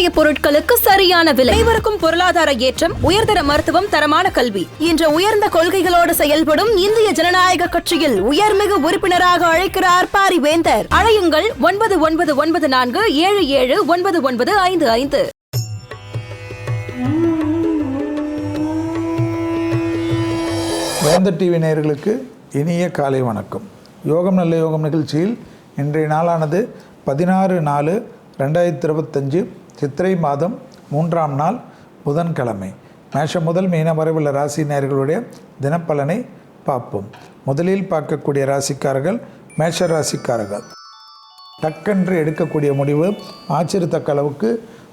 விவசாய பொருட்களுக்கு சரியான விலை. அனைவருக்கும் பொருளாதார ஏற்றம் உயர்தர மருத்துவம் தரமான கல்வி. என்ற உயர்ந்த கொள்கைகளோடு செயல்படும் இந்திய ஜனநாயக கட்சியில் உயர்மிகு உறுப்பினராக அழைக்கிறார் பாரிவேந்தர். அழையுங்கள் ஒன்பது ஒன்பது ஒன்பது நான்கு ஏழு ஏழு ஒன்பது ஒன்பது ஐந்து ஐந்து. வேந்தர் டிவி நேயர்களுக்கு இனிய காலை வணக்கம். யோகம் நல்ல யோகம் நிகழ்ச்சியில் இன்றைய நாளானது பதினாறு நாலு ரெண்டாயிரத்தி இருபத்தஞ்சு சித்திரை மாதம் மூன்றாம் நாள் புதன்கிழமை. மேஷம் முதல் மீன வரைவுள்ள ராசி நேயர்களுடைய தினப்பலனை பார்ப்போம். முதலில் பார்க்கக்கூடிய ராசிக்காரர்கள் மேஷ ராசிக்காரர்கள். டக்கென்று எடுக்கக்கூடிய முடிவு ஆச்சரியத்தக்க அளவுக்கு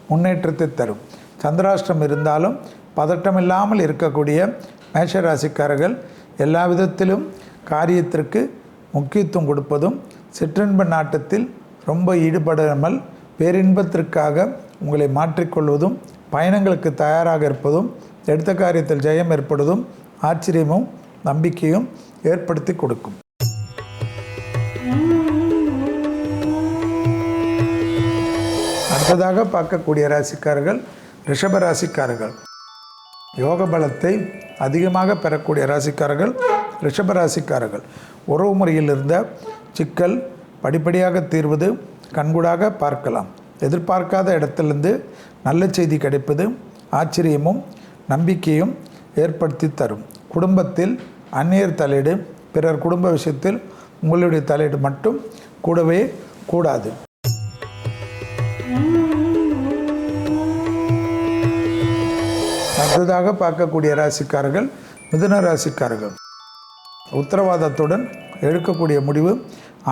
முன்னேற்றத்தை தரும். சந்திராஷ்டிரம் இருந்தாலும் பதட்டமில்லாமல் இருக்கக்கூடிய மேஷராசிக்காரர்கள் எல்லா விதத்திலும் காரியத்திற்கு முக்கியத்துவம் கொடுப்பதும் சிற்றின்ப நாட்டத்தில் ரொம்ப ஈடுபடாமல் பேரின்பத்திற்காக உங்களை மாற்றிக்கொள்வதும் பயணங்களுக்கு தயாராக இருப்பதும் எடுத்த காரியத்தில் ஜெயம் ஏற்படுவதும் ஆச்சரியமும் நம்பிக்கையும் ஏற்படுத்தி கொடுக்கும். அடுத்ததாக பார்க்கக்கூடிய ராசிக்காரர்கள் ரிஷப ராசிக்காரர்கள். யோக பலத்தை அதிகமாக பெறக்கூடிய ராசிக்காரர்கள் ரிஷப ராசிக்காரர்கள். உறவு முறையில் இருந்த சிக்கல் படிப்படியாக தீர்வது கண்கூடாக பார்க்கலாம். எதிர்பார்க்காத இடத்திலிருந்து நல்ல செய்தி கிடைப்பது ஆச்சரியமும் நம்பிக்கையும் ஏற்படுத்தி தரும். குடும்பத்தில் அந்நியர் தலையீடு பிறர் குடும்ப விஷயத்தில் உங்களுடைய தலையீடு மட்டும் கூடவே கூடாது. அடுத்ததாக பார்க்கக்கூடிய ராசிக்காரர்கள் மிதுன ராசிக்காரர்கள். உத்தரவாதத்துடன் எடுக்கக்கூடிய முடிவு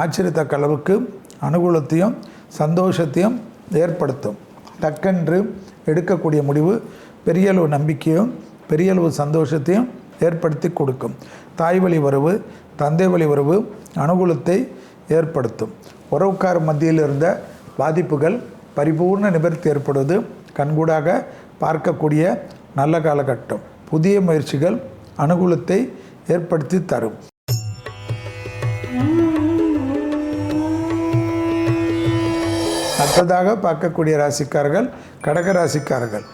ஆச்சரியத்தக்க அளவுக்கு அனுகூலத்தையும் சந்தோஷத்தையும் ஏற்படுத்தும். டக்கென்று எடுக்கக்கூடிய முடிவு பெரியளவு நம்பிக்கையும் பெரியளவு சந்தோஷத்தையும் ஏற்படுத்தி கொடுக்கும். தாய் வழி உறவு தந்தை வழி உறவு அனுகூலத்தை ஏற்படுத்தும். உறவுக்கார் மத்தியில் இருந்த பாதிப்புகள் பரிபூர்ண நிவர்த்தி ஏற்படுவது கண்கூடாக பார்க்கக்கூடிய நல்ல காலகட்டம். புதிய முயற்சிகள் அனுகூலத்தை ஏற்படுத்தி தரும். அடுத்ததாக பார்க்கக்கூடிய ராசிக்காரர்கள் கடக ராசிக்காரர்கள்.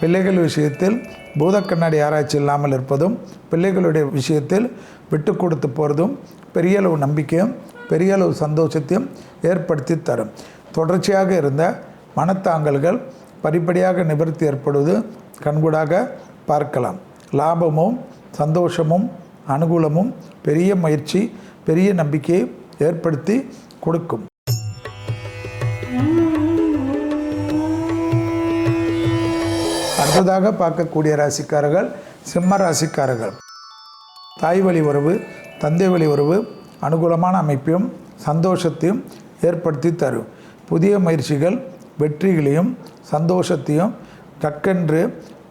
பிள்ளைகள் விஷயத்தில் பூத கண்ணாடி ஆராய்ச்சி இல்லாமல் இருப்பதும் பிள்ளைகளுடைய விஷயத்தில் விட்டு கொடுத்து போகிறதும் பெரிய அளவு நம்பிக்கையும் பெரிய அளவு சந்தோஷத்தையும் ஏற்படுத்தி தரும். தொடர்ச்சியாக இருந்த மனத்தாங்கல்கள் படிப்படியாக நிவர்த்தி ஏற்படுவது கண்கூடாக பார்க்கலாம். லாபமும் சந்தோஷமும் அனுகூலமும் பெரிய முயற்சி பெரிய நம்பிக்கையை ஏற்படுத்தி கொடுக்கும். அடுத்ததாக பார்க்கக்கூடிய ராசிக்காரர்கள் சிம்ம ராசிக்காரர்கள். தாய் வழி உறவு தந்தை வழி உறவு அனுகூலமான அமைப்பையும் சந்தோஷத்தையும் ஏற்படுத்தி தரும். புதிய முயற்சிகள் வெற்றிகளையும் சந்தோஷத்தையும் டக்கென்று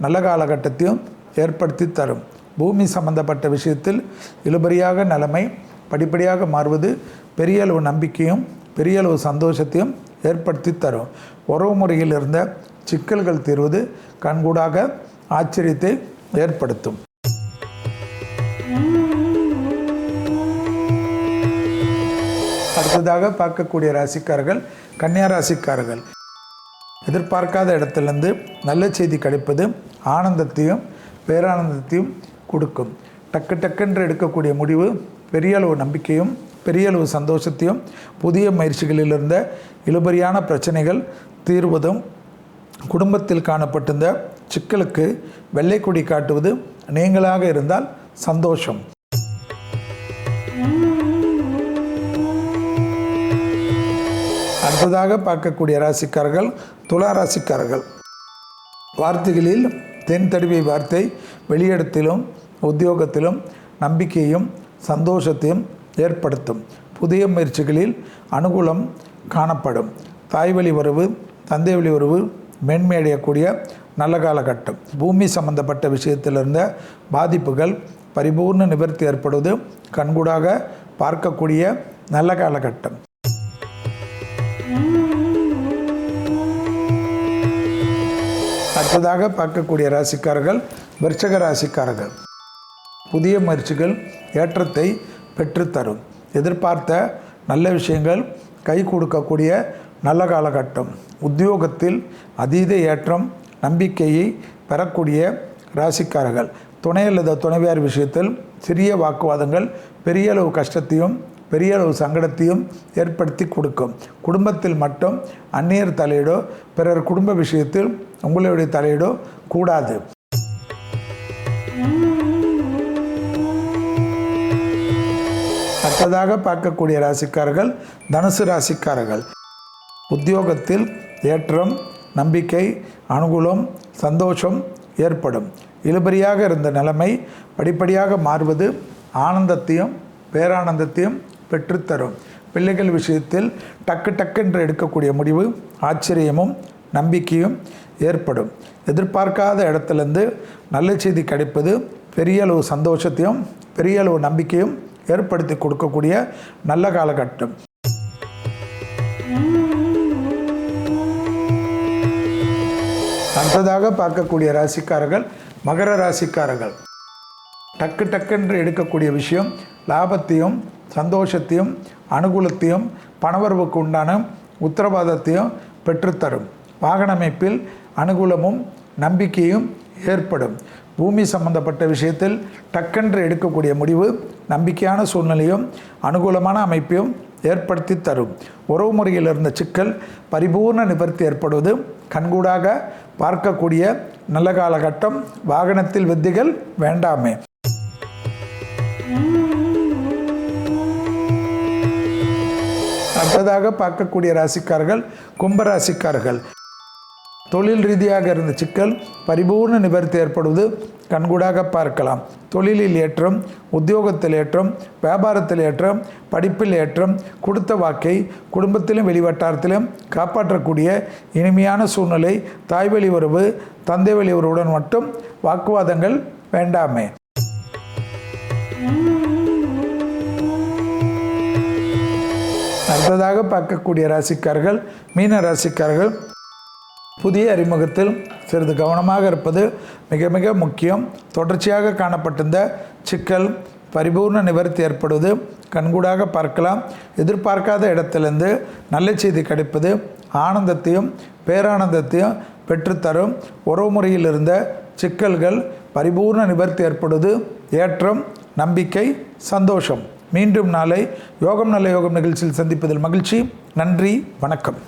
நல்ல காலகட்டத்தையும் ஏற்படுத்தி தரும். பூமி சம்பந்தப்பட்ட விஷயத்தில் இழுபறியாக நிலைமை படிப்படியாக மாறுவது பெரிய அளவு நம்பிக்கையும் பெரிய அளவு சந்தோஷத்தையும் ஏற்படுத்தி தரும். உறவு முறையில் இருந்த சிக்கல்கள் தீர்வது கண்கூடாக ஆச்சரியத்தை ஏற்படுத்தும். அடுத்ததாக பார்க்கக்கூடிய ராசிக்காரர்கள் கன்னியா ராசிக்காரர்கள். எதிர்பார்க்காத இடத்திலிருந்து நல்ல செய்தி கிடைப்பது ஆனந்தத்தையும் பேரானந்தத்தையும் கொடுக்கும். டக்கு டக்குன்று எடுக்கக்கூடிய முடிவு பெரிய அளவு நம்பிக்கையும் பெரிய அளவு சந்தோஷத்தையும் புதிய முயற்சிகளில் இருந்த இழுபறியான பிரச்சனைகள் தீர்வதும் குடும்பத்தில் காணப்பட்டிருந்த சிக்கலுக்கு வெள்ளை கொடி காட்டுவது நீங்களாக இருந்தால் சந்தோஷம். அடுத்ததாக பார்க்கக்கூடிய ராசிக்காரர்கள் துலா ராசிக்காரர்கள். வார்த்தைகளில் தென் தடுவிய வார்த்தை வெளியிடத்திலும் உத்தியோகத்திலும் நம்பிக்கையும் சந்தோஷத்தையும் ஏற்படுத்தும். புதிய முயற்சிகளில் அனுகூலம் காணப்படும். தாய் வழி உறவு தந்தை வழி உறவு மேன்மையடையக்கூடிய நல்ல காலகட்டம். பூமி சம்பந்தப்பட்ட விஷயத்தில் இருந்த பாதிப்புகள் பரிபூர்ண நிவர்த்தி ஏற்படுவது கண்கூடாக பார்க்கக்கூடிய நல்ல காலகட்டம். அடுத்ததாக பார்க்கக்கூடிய ராசிக்காரர்கள் விருச்சக ராசிக்காரர்கள். புதிய முயற்சிகள் ஏற்றத்தை பெற்றுத்தரும். எதிர்பார்த்த நல்ல விஷயங்கள் கை கொடுக்கக்கூடிய நல்ல காலகட்டம். உத்தியோகத்தில் அதீத ஏற்றம் நம்பிக்கையை பெறக்கூடிய ராசிக்காரர்கள். துணை அல்லது துணைவியார் விஷயத்தில் சிறிய வாக்குவாதங்கள் பெரிய அளவு கஷ்டத்தையும் பெரிய அளவு சங்கடத்தையும் ஏற்படுத்தி கொடுக்கும். குடும்பத்தில் மட்டும் அந்நியர் தலையீடோ பிறர் குடும்ப விஷயத்தில் உங்களுடைய தலையீடோ கூடாது. அடுத்ததாக பார்க்கக்கூடிய ராசிக்காரர்கள் தனுசு ராசிக்காரர்கள். உத்தியோகத்தில் ஏற்றம் நம்பிக்கை அனுகூலம் சந்தோஷம் ஏற்படும். இழுபறியாக இருந்த நிலைமை படிப்படியாக மாறுவது ஆனந்தத்தையும் பேரானந்தத்தையும் பெற்றுத்தரும். பிள்ளைகள் விஷயத்தில் டக்கு டக்கென்று எடுக்கக்கூடிய முடிவு ஆச்சரியமும் நம்பிக்கையும் ஏற்படும். எதிர்பார்க்காத இடத்துலேருந்து நல்ல செய்தி கிடைப்பது பெரிய அளவு சந்தோஷத்தையும் பெரிய அளவு நம்பிக்கையும் ஏற்படுத்தி கொடுக்கக்கூடிய நல்ல காலகட்டம். அடுத்ததாக பார்க்கக்கூடிய ராசிக்காரர்கள் மகர ராசிக்காரர்கள். டக்கு டக்குன்று எடுக்கக்கூடிய விஷயம் லாபத்தையும் சந்தோஷத்தையும் அனுகூலத்தையும் பணவரவுக்கு உண்டான உத்தரவாதத்தையும் பெற்றுத்தரும். வாகன அமைப்பில் அனுகூலமும் நம்பிக்கையும் ஏற்படும். பூமி சம்பந்தப்பட்ட விஷயத்தில் டக்கென்று எடுக்கக்கூடிய முடிவு நம்பிக்கையான சூழ்நிலையும் அனுகூலமான அமைப்பையும் ஏற்படுத்தி தரும். உறவு முறையில் இருந்த சிக்கல் பரிபூர்ண நிவர்த்தி ஏற்படுவது கண்கூடாக பார்க்கக்கூடிய நல்ல காலகட்டம் வாகனத்தில் வித்திகள் வேண்டாமே. அடுத்ததாக பார்க்கக்கூடிய ராசிக்காரர்கள் கும்பராசிக்காரர்கள். தொழில் ரீதியாக இருந்த சிக்கல் பரிபூர்ண நிவர்த்தி ஏற்படுவது கண்கூடாக பார்க்கலாம். தொழிலில் ஏற்றம் உத்தியோகத்தில் ஏற்றம் வியாபாரத்தில் ஏற்றம் படிப்பில் ஏற்றம் கொடுத்த வாக்கை குடும்பத்திலும் வெளிவட்டாரத்திலும் காப்பாற்றக்கூடிய இனிமையான சூழ்நிலை தாய்வழி உறவு தந்தை வழி உறவுடன் மட்டும் வாக்குவாதங்கள் வேண்டாமே. அடுத்ததாக பார்க்கக்கூடிய ராசிக்காரர்கள் மீன ராசிக்காரர்கள் புதிய அறிமுகத்தில் சிறிது கவனமாக இருப்பது மிக மிக முக்கியம். தொடர்ச்சியாக காணப்பட்டிருந்த சிக்கல் பரிபூர்ண நிவர்த்தி ஏற்படுவது கண்கூடாக பார்க்கலாம். எதிர்பார்க்காத இடத்திலிருந்து நல்ல செய்தி கிடைப்பது ஆனந்தத்தையும் பேரானந்தத்தையும் பெற்றுத்தரும். உறவு முறையில் இருந்த சிக்கல்கள் பரிபூர்ண நிவர்த்தி ஏற்படுவது ஏற்றம் நம்பிக்கை சந்தோஷம். மீண்டும் நாளை யோகம் நல்ல யோகம் நிகழ்ச்சியில் சந்திப்பதில் மகிழ்ச்சி. நன்றி வணக்கம்.